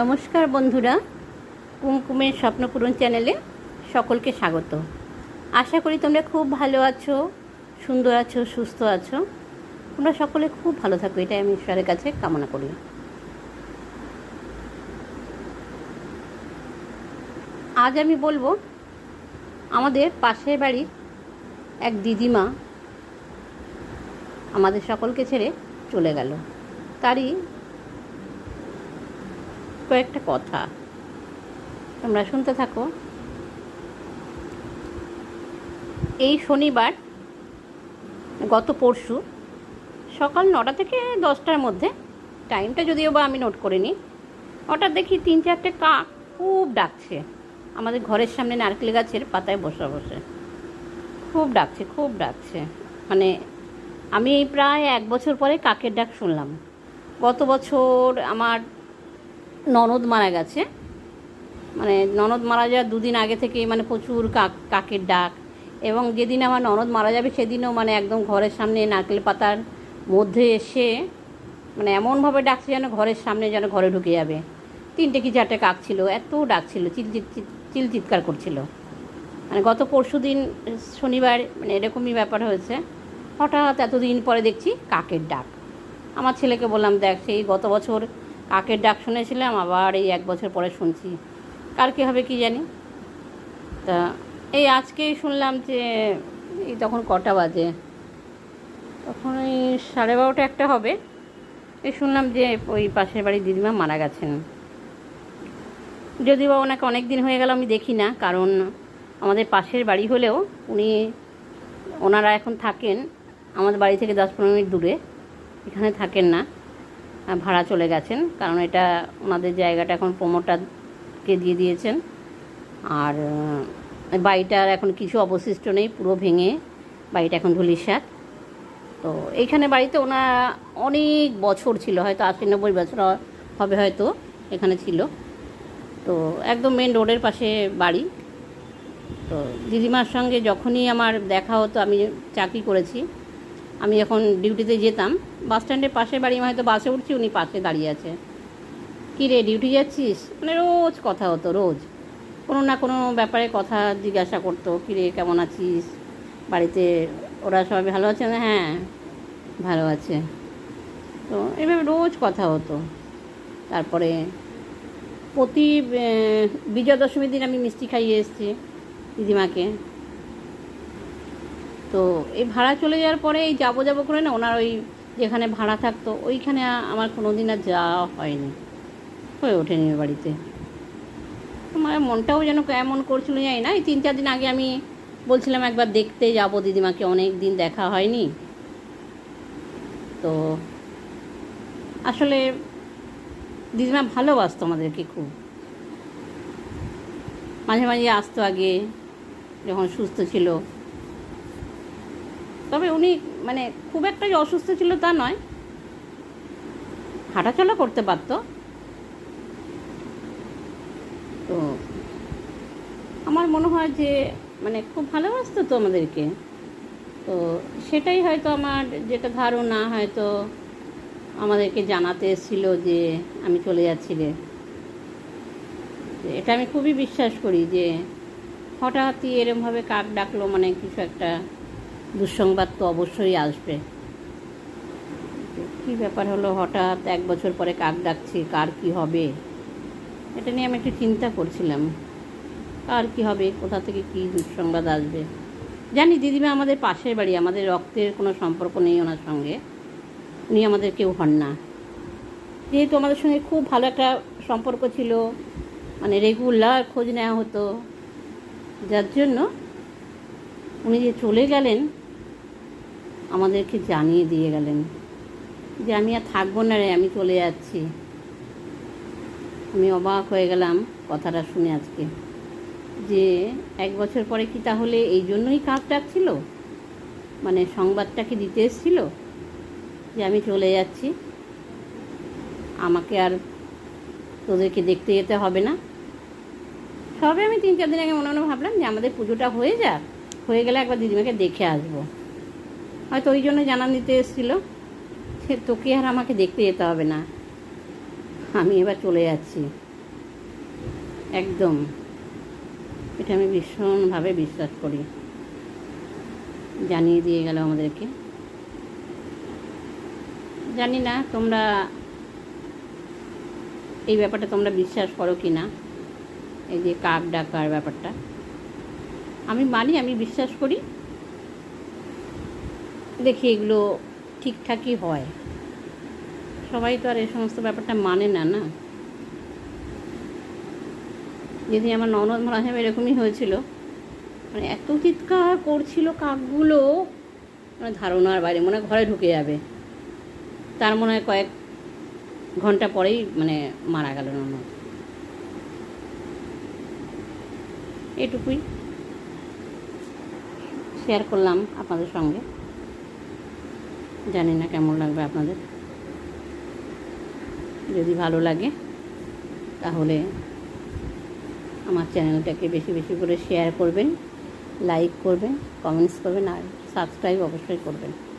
নমস্কার বন্ধুরা, কুমকুমের স্বপ্নপূরণ চ্যানেলে সকলকে স্বাগত। আশা করি তোমরা খুব ভালো আছো, সুন্দর আছো, সুস্থ আছো। তোমরা সকলে খুব ভালো থাকো, এটাই আমি ঈশ্বরের কাছে কামনা করি। আজ আমি বলব, আমাদের পাশের বাড়ির এক দিদিমা আমাদের সকলকে ছেড়ে চলে গেল। তারই কয়েকটা কথা। তোমরা শুনতে থাকো। এই শনিবার, গত পরশু, সকাল নটা থেকে দশটার মধ্যে টাইমটা যদিও বা আমি নোট করে নিই, হঠাৎ দেখি তিন চারটে কাক খুব ডাকছে। আমাদের ঘরের সামনে নারকেল গাছের পাতায় বসে বসে। খুব ডাকছে খুব ডাকছে। মানে আমি প্রায় এক বছর পরে কাকের ডাক শুনলাম। গত বছর আমার ননদ মারা গেছে। মানে ননদ মারা যাওয়ার দুদিন আগে থেকে মানে প্রচুর কাক কাকের ডাক। এবং যেদিন আমার ননদ মারা যাবে সেদিনও মানে একদম ঘরের সামনে নারকেল পাতার মধ্যে এসে মানে এমনভাবে ডাকছে যেন ঘরের সামনে যেন ঘরে ঢুকে যাবে। তিনটে কি চারটে কাক ছিল, এত ডাক ছিল চিল চিল চিল চিৎকার করছিল। মানে গত পরশু দিন শনিবার মানে এরকমই ব্যাপার হয়েছে। হঠাৎ এতদিন পরে দেখছি কাকের ডাক। আমার ছেলেকে বললাম, দেখ, সেই গত বছর কাকের ডাক শুনেছিলাম, আবার এই এক বছর পরে শুনছি। কার কী হবে কি জানি? তা এই আজকেই শুনলাম যে, এই তখন কটা বাজে? তখন ওই সাড়ে বারোটা একটা হবে। এই শুনলাম যে, ওই পাশের বাড়ির দিদিমা মারা গেছেন। যদিও বা ওনাকে অনেক দিন হয়ে গেল, আমি দেখি না, কারণ আমাদের পাশের বাড়ি হলেও উনি, ওনারা এখন থাকেন। আমাদের বাড়ি থেকে দশ পনেরো মিনিট দূরে। এখানে থাকেন না। ভাড়া চলে গেছেন। কারণ এটা ওনাদের জায়গাটা এখন প্রমোটারকে দিয়ে দিয়েছেন। আর বাড়িটার এখন কিছু অবশিষ্ট নেই, পুরো ভেঙে বাড়িটা এখন ধুলিসাত তো এইখানে বাড়িতে ওনার অনেক বছর ছিল, হয়তো আশি নব্বই বছর হবে হয়তো এখানে ছিল। তো একদম মেন রোডের পাশে বাড়ি। তো দিদিমার সঙ্গে যখনই আমার দেখা হতো, আমি চাকরি করেছি। আমি যখন ডিউটিতে যেতাম, বাস স্ট্যান্ডের পাশে বাড়ি আমি হয়তো বাসে উঠছি, উনি পাশে দাঁড়িয়ে আছে। কী রে, ডিউটি যাচ্ছিস? মানে রোজ কথা হতো, রোজ। কোনো না কোনো ব্যাপারে কথা জিজ্ঞাসা করতো, কী রে, কেমন আছিস? বাড়িতে ওরা সবাই ভালো আছে? না হ্যাঁ ভালো আছে। তো এইভাবে রোজ কথা হতো। তারপরে প্রতি বিজয়া দশমীর দিন আমি মিষ্টি খাইয়ে এসেছি দিদিমাকে। তো এই ভাড়া চলে যাওয়ার পরে এই যাব যাব করে না ওনার ওই যেখানে ভাড়া থাকতো, ওইখানে আমার কোনো দিন আর যাওয়া হয়নি, হয়ে ওঠেনি বাড়িতে। আমার মনটাও যেন কেমন করছিল জানি না, এই তিন চার দিন আগে আমি বলছিলাম একবার দেখতে যাব দিদিমাকে, অনেক দিন দেখা হয়নি। তো আসলে দিদিমা ভালোবাসতো আমাদেরকে খুব। মাঝে মাঝে আসতো আগে, যখন সুস্থ ছিল। তবে উনি মানে খুব একটা যে অসুস্থ ছিল তা নয়। হাঁটাচলা করতে পারতো। তো আমার মনে হয় যে মানে খুব ভালোবাসতো তো আমাদেরকে। তো সেটাই হয়তো আমার যেটা ধারণা হয়তো আমাদেরকে জানাতে এসেছিল যে আমি চলে যাচ্ছি রে। এটা আমি খুবই বিশ্বাস করি যে হঠাৎই এরমভাবে কাক ডাকলো মানে কিছু একটা দুঃসংবাদ তো অবশ্যই আসবে। কী ব্যাপার হলো? হঠাৎ এক বছর পরে কাক ডাকছে, কার কি হবে? এটা নিয়ে আমি একটু চিন্তা করছিলাম। কার কি হবে? কোথা থেকে কী দুঃসংবাদ আসবে? জানি দিদিমা আমাদের পাশের বাড়ি, আমাদের রক্তের কোনো সম্পর্ক নেই ওনার সঙ্গে। উনি আমাদের কেউ হন না। যেহেতু আমাদের সঙ্গে খুব ভালো একটা সম্পর্ক ছিল মানে রেগুলার খোঁজ নেওয়া হতো, যার জন্য উনি যে চলে গেলেন আমাদেরকে জানিয়ে দিয়ে গেলেন যে আমি আর থাকব না রে, আমি চলে যাচ্ছি। আমি অবাক হয়ে গেলাম কথাটা শুনে আজকে। যে এক বছর পরে কি তাহলে এই জন্যই কাক ডাকছিল? মানে সংবাদটা কি দিতে এসেছিল? যে আমি চলে যাচ্ছি। আমাকে আর তোদেরকে দেখতে যেতে হবে না। সবে আমি তিন চার দিন আগে মনে মনে ভাবলাম যে আমাদের পুজোটা হয়ে যাক। হয়ে গেলে একবার দিদিমাকে দেখে আসব। হয়তো ওই জন্য জানা নিতে এসেছিল। সে তোকে আর আমাকে দেখতে যেতে হবে না। আমি এবার চলে যাচ্ছি। একদম। এটা আমি ভীষণভাবে বিশ্বাস করি। জানিয়ে দিয়ে গেল আমাদেরকে। জানি না তোমরা এই ব্যাপারটা তোমরা বিশ্বাস করো কি না। এই যে কাক ডাকার ব্যাপারটা। আমি মানি, আমি বিশ্বাস করি। দেখি এগুলো ঠিকঠাকই হয়। সবাই তো আর এই সমস্ত ব্যাপারটা মানে না না? যদি আমার ননদ মনে হয় এরকমই হয়েছিল মানে এত চিৎকার করছিল কাকগুলো মানে ধারণার বাইরে, মনে ঘরে ঢুকে যাবে। তার মনে হয় কয়েক ঘণ্টা পরেই মানে মারা গেল ননদ। এটুকুই। শেয়ার করলাম আপনাদের সঙ্গে। জানি না কেমন লাগবে আপনাদের। যদি ভালো লাগে, তাহলে আমার চ্যানেলটাকে বেশি বেশি করে শেয়ার করবেন লাইক করবেন কমেন্টস করবেন, আর সাবস্ক্রাইব অবশ্যই করবেন।